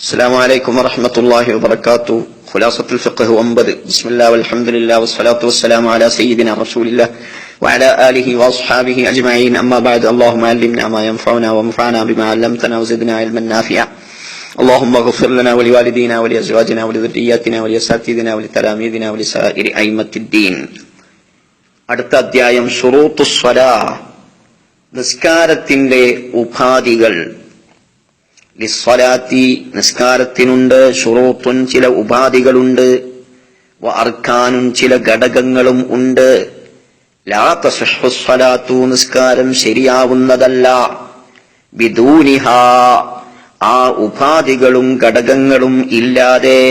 السلام عليكم ورحمة الله وبركاته خلاصة الفقه وانبذ بسم الله والحمد لله والصلاة والسلام على سيدنا رسول الله وعلى آله وأصحابه أجمعين أما بعد اللهم علمنا ما ينفعنا وانفعنا بما علمتنا وزدنا علما نافعا اللهم اغفر لنا ولوالدينا ولأزواجنا ولذرياتنا ولأساتذتنا ولتلاميذنا ولسائر أئمة الدين അടുത്ത അധ്യായം ഷുറൂത്തു സ്വലാ നിസ്കാരത്തിന്റെ ഉപാധികൾ ലിസ്വലാത്തി നിസ്കാരത്തിനുണ്ട് ഷുറൂത്തുൻ ചില ഉപാധികളുണ്ട് അർക്കാനും ചില ഘടകങ്ങളും ഉണ്ട്. ലാ തസഹു സ്വലാത്തു നിസ്കാരം ശരിയാവുന്നതല്ല. ബിദൂനിഹ ആ ഉപാധികളും ഘടകങ്ങളും ഇല്ലാതെ.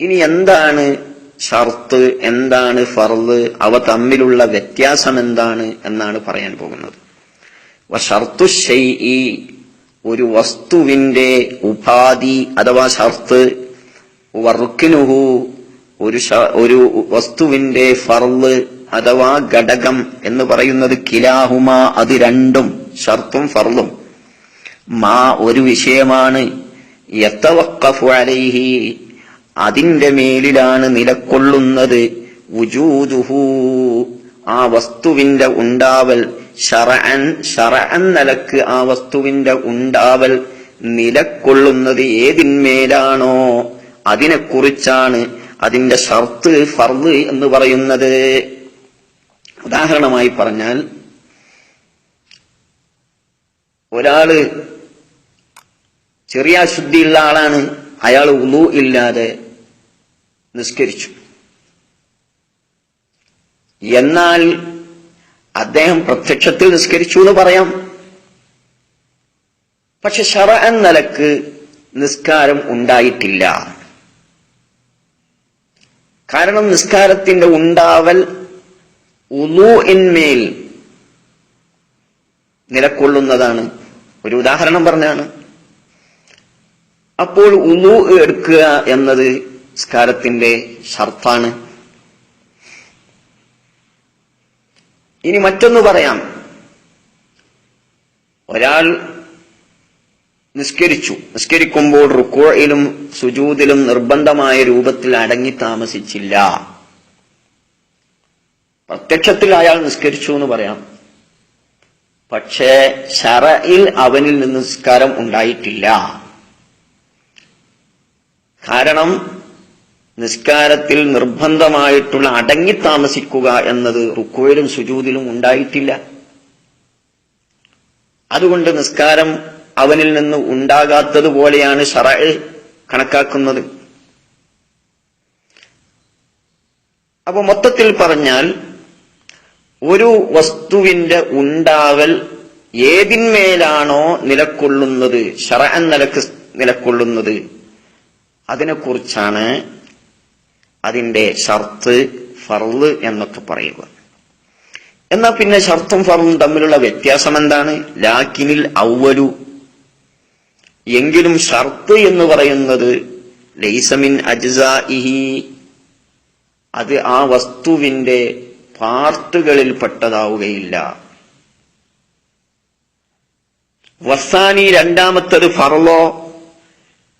ഇനി എന്താണ് ഷർത്ത് എന്താണ് ഫർൾ അവ തമ്മിലുള്ള വ്യത്യാസം എന്താണ് എന്നാണ് പറയാൻ പോകുന്നത്. ഒരു വസ്തുവിന്റെ ഉപാധി അഥവാ ഷർത്ത് വർക്കിനുഹു ഒരു ഒരു വസ്തുവിന്റെ ഫർൾ അഥവാ ഘടകം എന്ന് പറയുന്നത് കിലാഹുമ അത് രണ്ടും ഷർത്തും ഫർളും. മാ ഒരു വിഷയമാണ്. യത്തവക്കഫു അലൈഹി അതിന്റെ മേലിലാണ് നിലക്കൊള്ളുന്നത്. ആ വസ്തുവിന്റെ ഉണ്ടാവൽ നിലയ്ക്ക് ആ വസ്തുവിന്റെ ഉണ്ടാവൽ നിലക്കൊള്ളുന്നത് ഏതിന്മേലാണോ? അതിനെക്കുറിച്ചാണ് അതിന്റെ ഷർത്ത് ഫർദ് എന്ന് പറയുന്നത്. ഉദാഹരണമായി പറഞ്ഞാൽ ഒരാൾ ചെറിയ അശുദ്ധിയുള്ള ആളാണ് അയാൾ ഉളു ഇല്ലാതെ നിസ്കരിച്ചു. എന്നാൽ അദ്ദേഹം പ്രത്യക്ഷത്തിൽ നിസ്കരിച്ചു എന്ന് പറയാം. പക്ഷെ ഷറ നിലയ്ക്ക് നിസ്കാരം ഉണ്ടായിട്ടില്ല. കാരണം നിസ്കാരത്തിന്റെ ഉണ്ടാവൽ ഉലൂഇന്മേൽ നിലക്കൊള്ളുന്നതാണ്. ഒരു ഉദാഹരണം പറഞ്ഞാണ്. അപ്പോൾ ഉലു എടുക്കുക എന്നത് നിസ്കാരത്തിന്റെ ഷർത്താണ്. ഇനി മറ്റൊന്ന് പറയാം. ഒരാൾ നിസ്കരിച്ചു. നിസ്കരിക്കുമ്പോൾ റുക്കോയിലും സുജൂതിലും നിർബന്ധമായ രൂപത്തിൽ അടങ്ങി താമസിച്ചില്ല. പ്രത്യക്ഷത്തിൽ അയാൾ നിസ്കരിച്ചു എന്ന് പറയാം. പക്ഷേ ശറയിൽ അവനിൽ നിന്ന് നിസ്കാരം ഉണ്ടായിട്ടില്ല. കാരണം നിസ്കാരത്തിൽ നിർബന്ധമായിട്ടുള്ള അടങ്ങി താമസിക്കുക എന്നത് റുക്കോയിലും സുജൂതിലും ഉണ്ടായിട്ടില്ല. അതുകൊണ്ട് നിസ്കാരം അവനിൽ നിന്ന് ഉണ്ടാകാത്തതുപോലെയാണ് ഷറ കണക്കാക്കുന്നത്. അപ്പൊ മൊത്തത്തിൽ പറഞ്ഞാൽ ഒരു വസ്തുവിന്റെ ഉണ്ടാവൽ ഏതിന്മേലാണോ നിലക്കൊള്ളുന്നത് ഷറ നിലയ്ക്ക് നിലക്കൊള്ളുന്നത് അതിനെക്കുറിച്ചാണ് അതിന്റെ ഷർത്ത് ഫർൾ എന്നൊക്കെ പറയുക. എന്നാൽ പിന്നെ ഷർത്തും ഫർളും തമ്മിലുള്ള വ്യത്യാസം എന്താണ്? ലാക്കിനിൽ ഔവലു എങ്കിലും ഷർത്ത് എന്ന് പറയുന്നത് ലൈസമിൻ അജ്സാ ഇഹി അത് ആ വസ്തുവിന്റെ പാർട്ടുകളിൽ പെട്ടതാവുകയില്ല. വസാനി രണ്ടാമത്തത് ഫർളോ.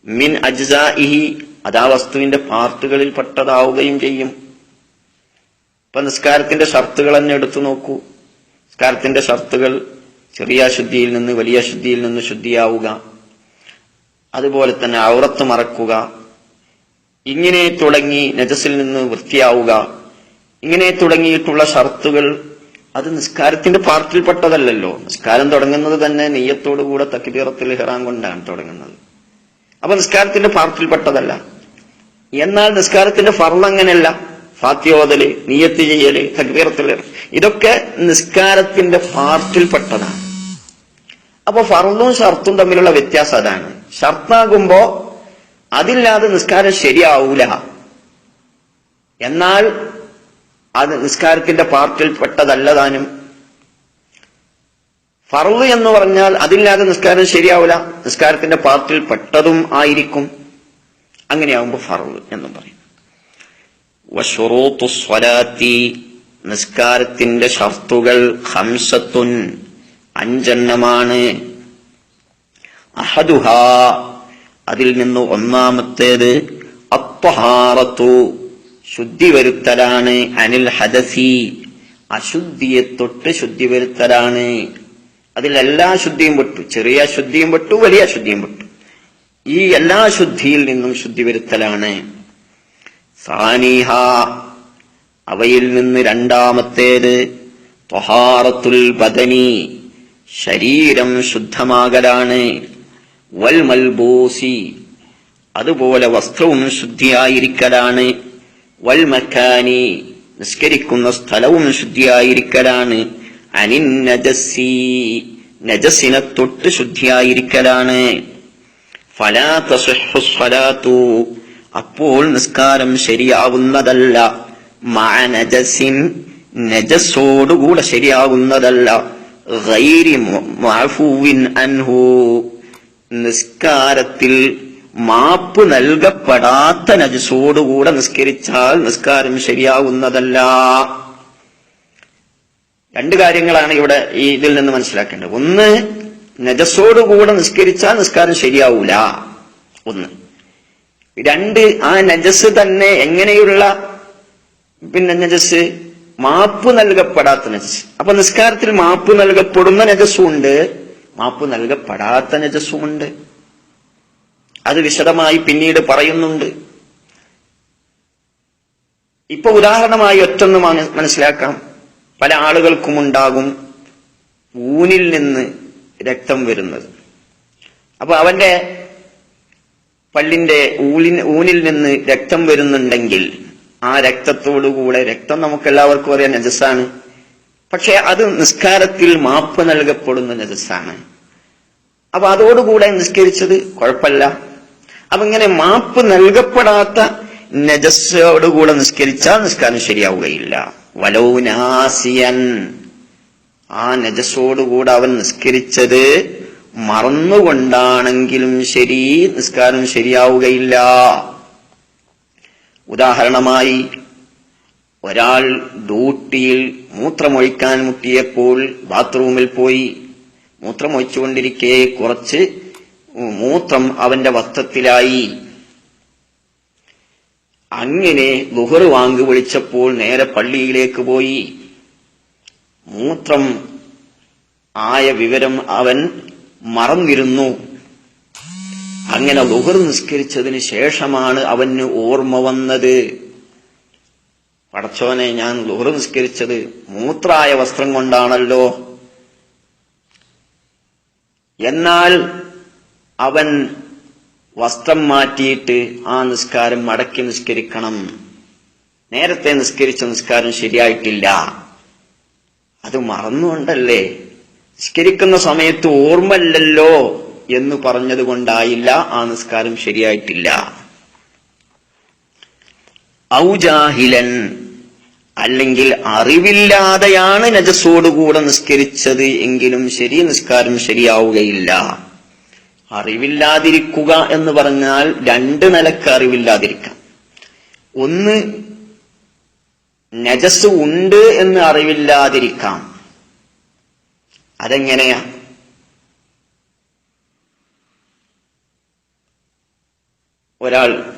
മിൻ അജ്സാഇഹി. അത് ആ വസ്തുവിന്റെ പാർട്ടുകളിൽ പെട്ടതാവുകയും ചെയ്യും. ഇപ്പൊ നിസ്കാരത്തിന്റെ ഷർത്തുകൾ തന്നെ എടുത്തു നോക്കൂ. നിസ്കാരത്തിന്റെ ഷർത്തുകൾ ചെറിയ അശുദ്ധിയിൽ നിന്ന് വലിയ അശുദ്ധിയിൽ നിന്ന് ശുദ്ധിയാവുക. അതുപോലെ തന്നെ ഔറത്ത് മറക്കുക. ഇങ്ങനെ തുടങ്ങി നജസിൽ നിന്ന് വൃത്തിയാവുക. ഇങ്ങനെ തുടങ്ങിയിട്ടുള്ള ഷർത്തുകൾ അത് നിസ്കാരത്തിന്റെ പാർട്ടിൽപ്പെട്ടതല്ലല്ലോ. നിസ്കാരം തുടങ്ങുന്നത് തന്നെ നെയ്യത്തോടുകൂടെ തക്കിതീറത്തിൽ ഹെറാൻ കൊണ്ടാണ് തുടങ്ങുന്നത്. അപ്പൊ നിസ്കാരത്തിന്റെ പാർട്ടിൽപ്പെട്ടതല്ല. എന്നാൽ നിസ്കാരത്തിന്റെ ഫർൾ അങ്ങനെയല്ല. ഫാത്യോദൽ നീയത്ത് ചെയ്യൽ തക്ബീറത്തിൽ ഇതൊക്കെ നിസ്കാരത്തിന്റെ പാർട്ടിൽപ്പെട്ടതാണ്. അപ്പൊ ഫർളും ഷർത്തും തമ്മിലുള്ള വ്യത്യാസം അതാണ്. ഷർത്താകുമ്പോ അതില്ലാതെ നിസ്കാരം ശരിയാവൂല. എന്നാൽ അത് നിസ്കാരത്തിന്റെ പാർട്ടിൽ പെട്ടതല്ലതാനും ഫർൾ എന്ന് പറഞ്ഞാൽ അതില്ലാതെ നിസ്കാരം ശരിയാവില്ല നിസ്കാരത്തിന്റെ പാർട്ടിൽ പെട്ടതും ആയിരിക്കും. അങ്ങനെയാവുമ്പോ ഫറവ് എന്നും പറയും. നിസ്കാരത്തിന്റെ ഷർത്തുകൾ ഹംസത്തുൻ അഞ്ചെണ്ണമാണ്. അഹദുഹ അതിൽ നിന്ന് ഒന്നാമത്തേത് അപ്പഹാറത്തു ശുദ്ധി വരുത്തലാണ് അനിൽ ഹദസി അശുദ്ധിയെ തൊട്ട് ശുദ്ധി വരുത്തലാണ് അതിൽ എല്ലാ ശുദ്ധിയും പെട്ടു. ചെറിയ ശുദ്ധിയും പെട്ടു വലിയ ശുദ്ധിയും പെട്ടു. ഈ എല്ലാ ശുദ്ധിയിൽ നിന്നും ശുദ്ധി വരുത്തലാണ് സാനിഹ അവയിൽ നിന്ന് രണ്ടാമത്തേത് ത്വഹാറത്തുൽ ബദനി ശരീരം ശുദ്ധമാകലാണ്. വൽ മൽബൂസി അതുപോലെ വസ്ത്രവും ശുദ്ധിയായിരിക്കലാണ്. വൽ മക്കാനി നിസ്കരിക്കുന്ന സ്ഥലവും ശുദ്ധിയായിരിക്കലാണ്. അനിൻ നജസ്സി നജസിനെ തൊട്ട് ശുദ്ധിയായിരിക്കലാണ്. അപ്പോൾ നിസ്കാരം ശരിയാവുന്നതല്ല മഅ നജസിൻ നജസോടുകൂടെ ശരിയാവുന്നതല്ല അൻഹു. നിസ്കാരത്തിൽ മാപ്പ് നൽകപ്പെടാത്ത നജസോടുകൂടെ നിസ്കരിച്ചാൽ നിസ്കാരം ശരിയാവുന്നതല്ല രണ്ട് കാര്യങ്ങളാണ് ഇവിടെ ഇതിൽ നിന്ന് മനസ്സിലാക്കേണ്ടത്. ഒന്ന് നജസോടുകൂടെ നിസ്കരിച്ചാൽ നിസ്കാരം ശരിയാവൂല. ഒന്ന്. രണ്ട് ആ നജസ് തന്നെ എങ്ങനെയുള്ള പിന്നെ നജസ് മാപ്പ് നൽകപ്പെടാത്ത നജസ് അപ്പൊ നിസ്കാരത്തിൽ മാപ്പ് നൽകപ്പെടുന്ന നജസ്സുണ്ട്. മാപ്പ് നൽകപ്പെടാത്ത നജസ്സുമുണ്ട്. അത് വിശദമായി പിന്നീട് പറയുന്നുണ്ട്. ഇപ്പൊ ഉദാഹരണമായി ഒറ്റൊന്ന് മനസ്സിലാക്കാം. പല ആളുകൾക്കും ഉണ്ടാകും ഊനിൽ നിന്ന് രക്തം വരുന്നത്. അപ്പൊ അവന്റെ പള്ളിന്റെ ഊലിൻ ഊനിൽ നിന്ന് രക്തം വരുന്നുണ്ടെങ്കിൽ ആ രക്തത്തോടുകൂടെ രക്തം നമുക്ക് എല്ലാവർക്കും അറിയാം നജസ്സാണ്. പക്ഷെ അത് നിസ്കാരത്തിൽ മാപ്പ് നൽകപ്പെടുന്ന നജസ്സാണ്. അപ്പൊ അതോടുകൂടെ നിസ്കരിച്ചത് കുഴപ്പമില്ല. അപ്പൊ ഇങ്ങനെ മാപ്പ് നൽകപ്പെടാത്ത നജസ്സോടുകൂടെ നിസ്കരിച്ചാൽ നിസ്കാരം ശരിയാവുകയില്ല. വലൗനാസിയൻ. ആ നജസ്സോടുകൂടെ അവൻ നിസ്കരിച്ചത് മറന്നുകൊണ്ടാണെങ്കിലും ശരി നിസ്കാരം ശരിയാവുകയില്ല. ഉദാഹരണമായി ഒരാൾ ഡ്യൂട്ടിയിൽ മൂത്രമൊഴിക്കാൻ മുട്ടിയപ്പോൾ ബാത്റൂമിൽ പോയി. മൂത്രമൊഴിച്ചുകൊണ്ടിരിക്കെ കുറച്ച് മൂത്രം അവന്റെ വസ്ത്രത്തിലായി. അങ്ങനെ ലുഹർ വാങ്ങി വിളിച്ചപ്പോൾ നേരെ പള്ളിയിലേക്ക് പോയി. മൂത്രം ആയ വിവരം അവൻ മറന്നിരുന്നു. അങ്ങനെ ലുഹർ നിസ്കരിച്ചതിന് ശേഷമാണ് അവന് ഓർമ്മ വന്നത്. പടച്ചോനെ ഞാൻ ലുഹർ നിസ്കരിച്ചത് മൂത്രായ വസ്ത്രം കൊണ്ടാണല്ലോ. എന്നാൽ അവൻ വസ്ത്രം മാറ്റിയിട്ട് ആ നിസ്കാരം മടക്കി നിസ്കരിക്കണം. നേരത്തെ നിസ്കരിച്ച നിസ്കാരം ശരിയായിട്ടില്ല. അത് മറന്നുകൊണ്ടല്ലേ? നിസ്കരിക്കുന്ന സമയത്ത് ഓർമ്മല്ലല്ലോ എന്ന് പറഞ്ഞതുകൊണ്ടായില്ല ആ നിസ്കാരം ശരിയായിട്ടില്ല. ഔജാഹിലൻ അല്ലെങ്കിൽ അറിവില്ലാതെയാണ് നജസോടുകൂടെ നിസ്കരിച്ചത് എങ്കിലും ശരി നിസ്കാരം ശരിയാവുകയില്ല. അറിവില്ലാതിരിക്കുക എന്ന് പറഞ്ഞാൽ രണ്ട് നിലയ്ക്ക് അറിവില്ലാതിരിക്കാം. ഒന്ന് നജസ് ഉണ്ട് എന്ന് അറിവില്ലാതിരിക്കാം. അതെങ്ങനെയാ? ഒരാൾ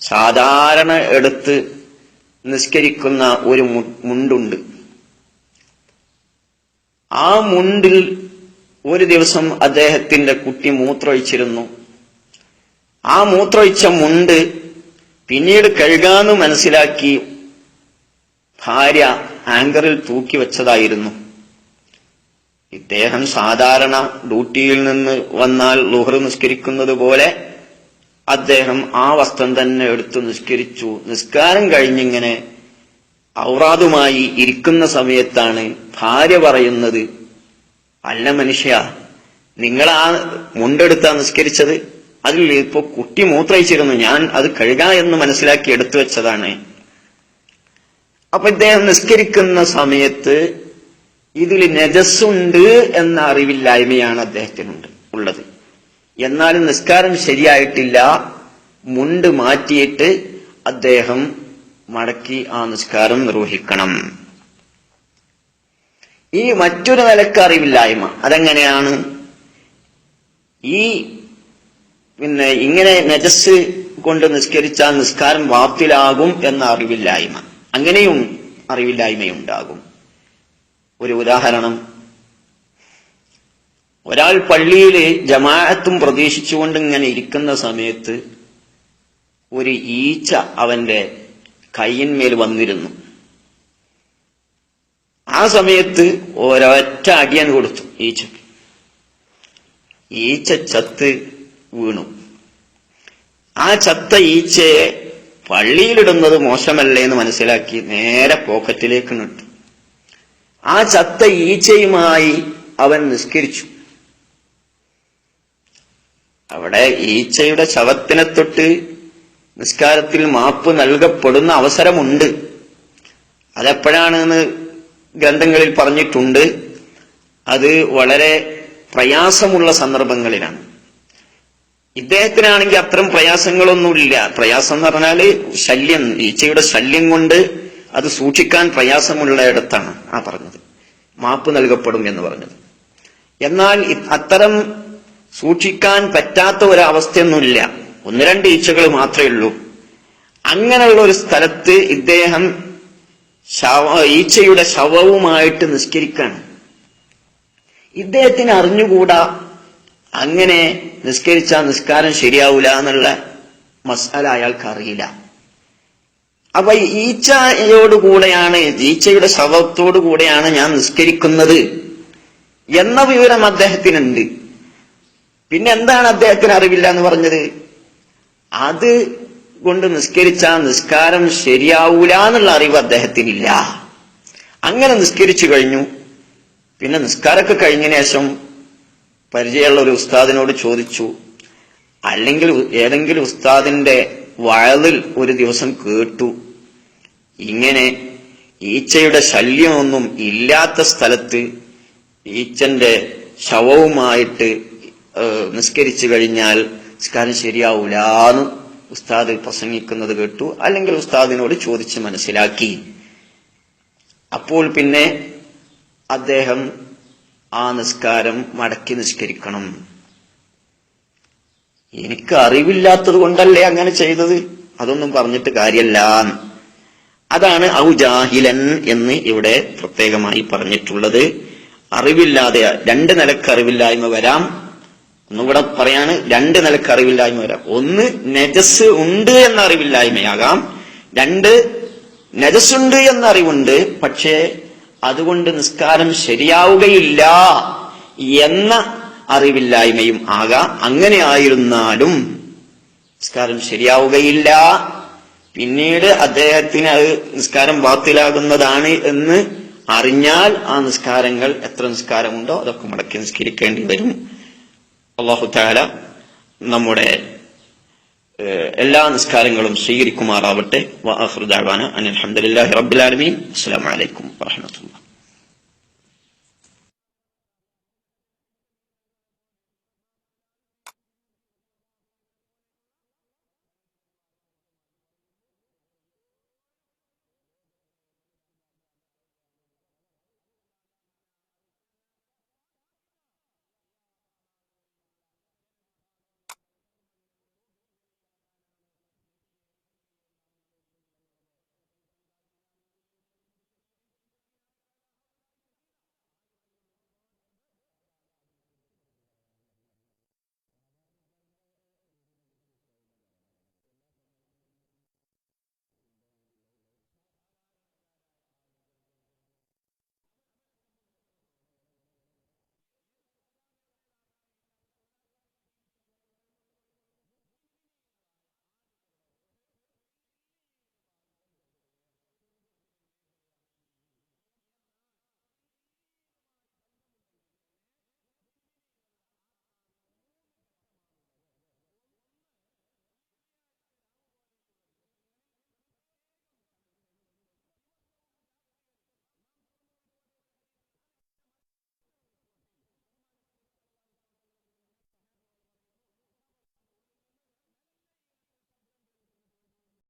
സാധാരണ എടുത്ത് നിസ്കരിക്കുന്ന ഒരു മുണ്ടുണ്ട്. ആ മുണ്ടിൽ ഒരു ദിവസം അദ്ദേഹത്തിന്റെ കുട്ടി മൂത്രമൊഴിച്ചിരുന്നു. ആ മൂത്രമൊഴിച്ച മുണ്ട് പിന്നീട് കഴുകാന്ന് മനസ്സിലാക്കി ഭാര്യ ആങ്കറിൽ തൂക്കി വെച്ചതായിരുന്നു. ഇദ്ദേഹം സാധാരണ ഡ്യൂട്ടിയിൽ നിന്ന് വന്നാൽ ലുഹർ നിസ്കരിക്കുന്നത് പോലെ അദ്ദേഹം ആ വസ്ത്രം തന്നെ എടുത്ത് നിസ്കരിച്ചു. നിസ്കാരം കഴിഞ്ഞിങ്ങനെ ഔറാദുമായി ഇരിക്കുന്ന സമയത്താണ് ഭാര്യ പറയുന്നത് അല്ല മനുഷ്യ നിങ്ങൾ ആ മുണ്ടെടുത്താ നിസ്കരിച്ചത്? അതിൽ ഇപ്പോ കുട്ടി മൂത്രയിച്ചിരുന്നു. ഞാൻ അത് കഴുകാ എന്ന് മനസ്സിലാക്കി എടുത്തു വെച്ചതാണ്. അപ്പൊ ഇദ്ദേഹം നിസ്കരിക്കുന്ന സമയത്ത് ഇതിൽ നജസ്സുണ്ട് എന്ന അറിവില്ലായ്മയാണ് അദ്ദേഹത്തിനുണ്ട് ഉള്ളത്. എന്നാലും നിസ്കാരം ശരിയായിട്ടില്ല. മുണ്ട് മാറ്റിയിട്ട് അദ്ദേഹം മടക്കി ആ നിസ്കാരം നിർവഹിക്കണം. ഈ മറ്റൊരു നിലയ്ക്ക് അറിവില്ലായ്മ അതെങ്ങനെയാണ്? ഈ പിന്നെ ഇങ്ങനെ നജസ് കൊണ്ട് നിസ്കരിച്ചാൽ നിസ്കാരം വാപ്തിലാകും എന്ന അറിവില്ലായ്മ. അങ്ങനെയും അറിവില്ലായ്മയുണ്ടാകും. ഒരു ഉദാഹരണം. ഒരാൾ പള്ളിയിൽ ജമാഅത്തും പ്രതീക്ഷിച്ചുകൊണ്ട് ഇങ്ങനെ ഇരിക്കുന്ന സമയത്ത് ഒരു ഈച്ച അവന്റെ കയ്യന്മേൽ വന്നിരുന്നു. ആ സമയത്ത് ഒരൊറ്റ അടിയാൻ കൊടുത്തു ഈച്ച. ഈച്ച ചത്ത് വീണു. ആ ചത്ത ഈച്ചയെ പള്ളിയിലിടുന്നത് മോശമല്ലേ എന്ന് മനസ്സിലാക്കി നേരെ പോക്കറ്റിലേക്ക് നിട്ടു ആ ചത്ത ഈച്ചയുമായി അവൻ നിസ്കരിച്ചു. അവിടെ ഈച്ചയുടെ ശവത്തിനെ തൊട്ട് നിസ്കാരത്തിൽ മാപ്പ് നൽകപ്പെടുന്ന അവസരമുണ്ട്. അതെപ്പോഴാണെന്ന് ഗ്രന്ഥങ്ങളിൽ പറഞ്ഞിട്ടുണ്ട്. അത് വളരെ പ്രയാസമുള്ള സന്ദർഭങ്ങളിലാണ്. ഇദ്ദേഹത്തിനാണെങ്കിൽ അത്തരം പ്രയാസങ്ങളൊന്നുമില്ല. പ്രയാസം എന്ന് പറഞ്ഞാൽ ശല്യം ഈച്ചയുടെ ശല്യം കൊണ്ട് അത് സൂക്ഷിക്കാൻ പ്രയാസമുള്ള ഇടത്താണ് ആ പറഞ്ഞത്. മാപ്പ് നൽകപ്പെടും എന്ന് പറഞ്ഞത്. എന്നാൽ അത്തരം സൂക്ഷിക്കാൻ പറ്റാത്ത ഒരവസ്ഥയൊന്നുമില്ല. ഒന്ന് രണ്ട് ഈച്ചകൾ മാത്രമേ ഉള്ളൂ. അങ്ങനെയുള്ള ഒരു സ്ഥലത്ത് ഇദ്ദേഹം ശവ- ഈച്ചയുടെ ശവവുമായിട്ട് നിഷ്കരിക്കാണ് ഇദ്ദേഹത്തിന് അറിഞ്ഞുകൂടാ അങ്ങനെ നിസ്കരിച്ച നിസ്കാരം ശരിയാവൂല എന്നുള്ള മസാല അയാൾക്ക് അറിയില്ല അപ്പൊ ഈച്ചയോട് ഈച്ചയോടുകൂടെയാണ് ഈച്ചയുടെ ശവത്തോടു കൂടെയാണ് ഞാൻ നിസ്കരിക്കുന്നത് എന്ന വിവരം അദ്ദേഹത്തിനുണ്ട്. പിന്നെ എന്താണ് അദ്ദേഹത്തിന് അറിവില്ല എന്ന് പറഞ്ഞത്? അത് കൊണ്ട് നിസ്കരിച്ച നിസ്കാരം ശരിയാവൂല എന്നുള്ള അറിവ് അദ്ദേഹത്തിനില്ല. അങ്ങനെ നിസ്കരിച്ചു കഴിഞ്ഞു. പിന്നെ നിസ്കാരമൊക്കെ കഴിഞ്ഞ ശേഷം പരിചയമുള്ള ഒരു ഉസ്താദിനോട് ചോദിച്ചു അല്ലെങ്കിൽ ഏതെങ്കിലും ഉസ്താദിന്റെ വയലിൽ ഒരു ദിവസം കേട്ടു. ഇങ്ങനെ ഈച്ചയുടെ ശല്യമൊന്നും ഇല്ലാത്ത സ്ഥലത്ത് ഈച്ചന്റെ ശവവുമായിട്ട് നിസ്കരിച്ചു കഴിഞ്ഞാൽ നിസ്കാരം ശരിയാവൂലാന്ന് ഉസ്താദ് പ്രസംഗിക്കുന്നത് കേട്ടു. അല്ലെങ്കിൽ ഉസ്താദിനോട് ചോദിച്ച് മനസ്സിലാക്കി. അപ്പോൾ പിന്നെ അദ്ദേഹം ആ നിസ്കാരം മടക്കി നിഷ്കരിക്കണം എനിക്ക് അറിവില്ലാത്തത് കൊണ്ടല്ലേ അങ്ങനെ ചെയ്തത്? അതൊന്നും പറഞ്ഞിട്ട് കാര്യമല്ല അതാണ് ഔജാഹിലൻ എന്ന് ഇവിടെ പ്രത്യേകമായി പറഞ്ഞിട്ടുള്ളത്. അറിവില്ലാതെ രണ്ട് നിലയ്ക്ക് അറിവില്ലായ്മ വരാം. ഒന്നുകൂടെ പറയാണ് രണ്ട് നിലയ്ക്ക് അറിവില്ലായ്മ വരാം. ഒന്ന് നജസ് ഉണ്ട് എന്ന അറിവില്ലായ്മയാകാം. രണ്ട് നജസുണ്ട് എന്ന അറിവുണ്ട്. പക്ഷേ അതുകൊണ്ട് നിസ്കാരം ശരിയാവുകയില്ല എന്ന അറിവില്ലായ്മയും ആകാം. അങ്ങനെ ആയിരുന്നാലും നിസ്കാരം ശരിയാവുകയില്ല. പിന്നീട് അദ്ദേഹത്തിന് അത് നിസ്കാരം ബാത്തിലാകുന്നതാണ് എന്ന് അറിഞ്ഞാൽ ആ നിസ്കാരങ്ങൾ എത്ര നിസ്കാരമുണ്ടോ അതൊക്കെ മുടക്കി നിസ്കരിക്കേണ്ടി വരും. അള്ളാഹു താല നമ്മുടെ എല്ലാ നിസ്കാരങ്ങളും സ്വീകരിക്കുമാറാവട്ടെ. അനിൽ അഹമ്മദില്ലാഹി റബ്ബുലാലമീൻ അസ്സലാമു അലൈക്കും വറഹ്മത്തുള്ളാഹി